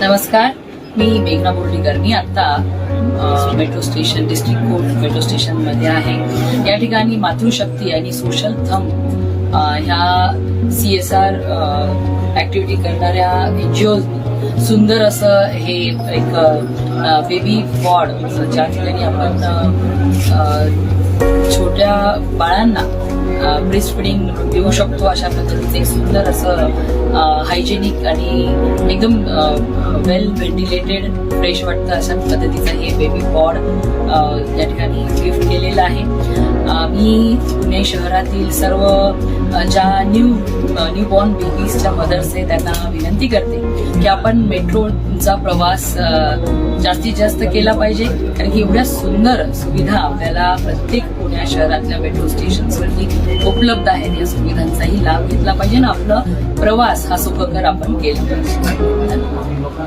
नमस्कार मी मेघना बोर्डीकर मी आता metro station district court metro स्टेशनमध्ये आहे. या ठिकाणी मातृशक्ती आणि सोशल थम ह्या सी एस आर ऍक्टिव्हिटी करणाऱ्या एनजीओ सुंदर असं हे एक बेबी वॉर्ड ज्या ठिकाणी आपण छोट्या बाळांना ब्रेस्ट फिडिंग देऊ शकतो अशा पद्धतीचं. एक सुंदर असं हायजेनिक आणि एकदम वेल व्हेंटिलेटेड फ्रेश वाटतं अशा पद्धतीचं हे बेबी पॉड या ठिकाणी गिफ्ट केलेलं आहे. मी पुणे शहरातील सर्व ज्या न्यू न्यू बॉर्न बेबीजच्या मदर्स आहे त्यांना विनंती करते की आपण मेट्रोचा प्रवास जास्तीत जास्त केला पाहिजे. कारण की एवढ्या सुंदर सुविधा आपल्याला प्रत्येक पुण्या शहरातल्या मेट्रो स्टेशनवरती उपलब्ध आहेत. या सुविधांचाही लाभ घेतला पाहिजे आणि आपला प्रवास हा सुखकर आपण केला पाहिजे.